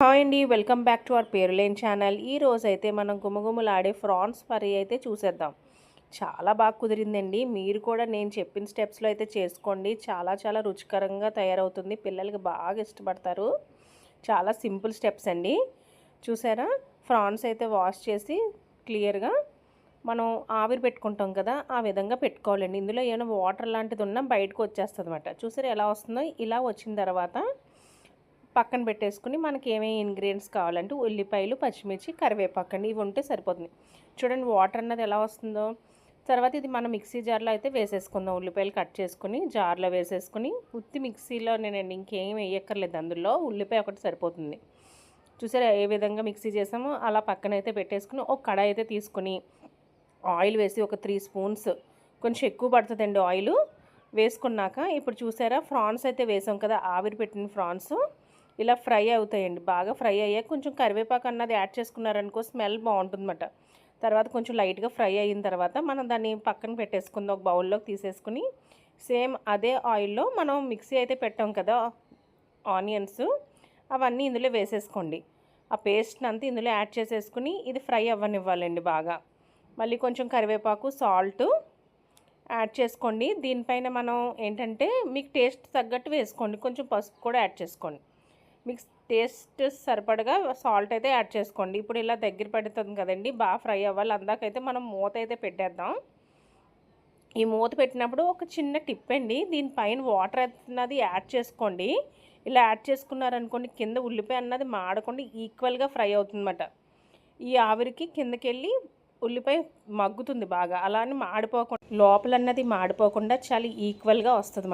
Hi అండి welcome back to our పేరులేన్ channel. ఈ రోజు అయితే మనం గుమగుమలాడే ఫ్రాన్స్ కర్రీ అయితే చూసేద్దాం. చాలా బాగా కుదిరిందండి. మీరు కూడా నేను చెప్పిన స్టెప్స్లో అయితే చేసుకోండి. చాలా చాలా రుచికరంగా తయారవుతుంది. పిల్లలకి బాగా ఇష్టపడతారు. చాలా సింపుల్ స్టెప్స్ అండి. చూసారా? ఫ్రాన్స్ అయితే వాష్ చేసి క్లియర్గా మనం ఆవిరి పెట్టుకుంటాం కదా ఆ విధంగా పెట్టుకోవాలండి. ఇందులో ఏమైనా వాటర్ లాంటిది ఉన్నా బయటకు వచ్చేస్తుంది అనమాట చూసారా ఎలా వస్తుందో? ఇలా వచ్చిన తర్వాత పక్కన పెట్టేసుకుని మనకి ఏమేమి ఇంగ్రీడియంట్స్ కావాలంటే ఉల్లిపాయలు పచ్చిమిర్చి కరివేపాకు అండి. ఇవి ఉంటే సరిపోతుంది. చూడండి వాటర్ అన్నది ఎలా వస్తుందో. తర్వాత ఇది మనం మిక్సీ జార్లో అయితే వేసేసుకుందాం. ఉల్లిపాయలు కట్ చేసుకుని జార్లో వేసేసుకుని ఉత్తి మిక్సీలో నేనండి ఇంకేం వేయక్కర్లేదు అందులో. ఉల్లిపాయ ఒకటి సరిపోతుంది. చూసారా ఏ విధంగా మిక్సీ చేసామో అలా పక్కన అయితే పెట్టేసుకుని ఒక కడాయి అయితే తీసుకుని ఆయిల్ వేసి ఒక త్రీ స్పూన్స్ కొంచెం ఎక్కువ పడుతుందండి ఆయిల్ వేసుకున్నాక. ఇప్పుడు చూసారా ఫ్రాన్స్ అయితే వేసాం కదా ఆవిరి పెట్టిన ఫ్రాన్స్. ఇలా ఫ్రై అవుతాయండి. బాగా ఫ్రై అయ్యాక కొంచెం కరివేపాకు అన్నది యాడ్ చేసుకున్నారనుకో స్మెల్ బాగుంటుందన్నమాట. తర్వాత కొంచెం లైట్గా ఫ్రై అయిన తర్వాత మనం దాన్ని పక్కన పెట్టేసుకుందాం. ఒక బౌల్లోకి తీసేసుకుని సేమ్ అదే ఆయిల్లో మనం మిక్సీ అయితే పెట్టాం కదా ఆనియన్స్ అవన్నీ ఇందులో వేసేసుకోండి. ఆ పేస్ట్ని అంతా ఇందులో యాడ్ చేసేసుకుని ఇది ఫ్రై అవ్వనివ్వాలండి బాగా. మళ్ళీ కొంచెం కరివేపాకు సాల్ట్ యాడ్ చేసుకోండి. దీనిపైన మనం ఏంటంటే మీకు టేస్ట్ తగ్గట్టు వేసుకోండి. కొంచెం పసుపు కూడా యాడ్ చేసుకోండి. మీకు టేస్ట్ సరిపడగా సాల్ట్ అయితే యాడ్ చేసుకోండి. ఇప్పుడు ఇలా దగ్గర పడుతుంది కదండి బాగా ఫ్రై అవ్వాలి. అందాకైతే మనం మూత అయితే పెట్టేద్దాం. ఈ మూత పెట్టినప్పుడు ఒక చిన్న టిప్ అండి దీనిపైన వాటర్ అన్నది యాడ్ చేసుకోండి. ఇలా యాడ్ చేసుకున్నారనుకోండి కింద ఉల్లిపాయ అన్నది మాడకుండా ఈక్వల్గా ఫ్రై అవుతుందన్నమాట. ఈ ఆవిరికి కిందకి వెళ్ళి ఉల్లిపాయ మగ్గుతుంది బాగా. అలా అని మాడిపోకుండా లోపలన్నది మాడిపోకుండా చాలా ఈక్వల్గా వస్తుంది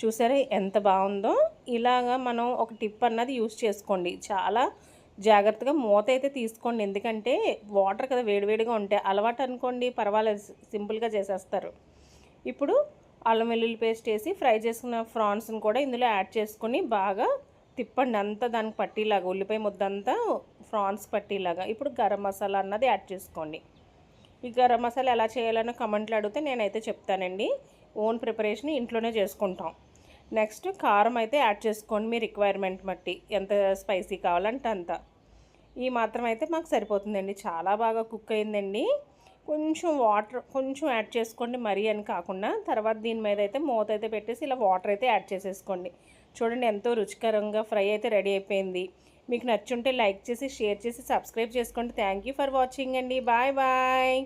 చూసారా ఎంత బాగుందో? ఇలాగా మనం ఒక టిప్ అన్నది యూస్ చేసుకోండి. చాలా జాగ్రత్తగా మూత అయితే తీసుకోండి. ఎందుకంటే వాటర్ కదా వేడివేడిగా ఉంటే అలవాటు అనుకోండి పర్వాలేదు. సింపుల్గా చేసేస్తారు. ఇప్పుడు అల్లం వెల్లుల్లి పేస్ట్ వేసి ఫ్రై చేసుకున్న ఫ్రాన్స్ని కూడా ఇందులో యాడ్ చేసుకొని బాగా తిప్పండి. అంతా దానికి పట్టీలాగా ఉల్లిపాయ ముద్దంతా ఫ్రాన్స్ పట్టీలాగా. ఇప్పుడు గరం మసాలా అన్నది యాడ్ చేసుకోండి. ఈ గరం మసాలా ఎలా చేయాలన్న కమెంట్లు అడిగితే నేనైతే చెప్తానండి. ఓన్ ప్రిపరేషన్ ఇంట్లోనే చేసుకుంటాం. నెక్స్ట్ కారం అయితే యాడ్ చేసుకోండి మీ రిక్వైర్మెంట్ బట్టి. ఎంత స్పైసీ కావాలంటే అంత. ఈ మాత్రం అయితే మాకు సరిపోతుందండి. చాలా బాగా కుక్ అయిందండి. కొంచెం వాటర్ కొంచెం యాడ్ చేసుకోండి మరీ అని కాకుండా. తర్వాత దీని మీద అయితే మూత అయితే పెట్టేసి ఇలా వాటర్ అయితే యాడ్ చేసేసుకోండి. చూడండి ఎంతో రుచికరంగా ఫ్రై అయితే రెడీ అయిపోయింది. మీకు నచ్చుంటే లైక్ చేసి షేర్ చేసి సబ్స్క్రైబ్ చేసుకోండి. థ్యాంక్ ఫర్ వాచింగ్ అండి. Bye bye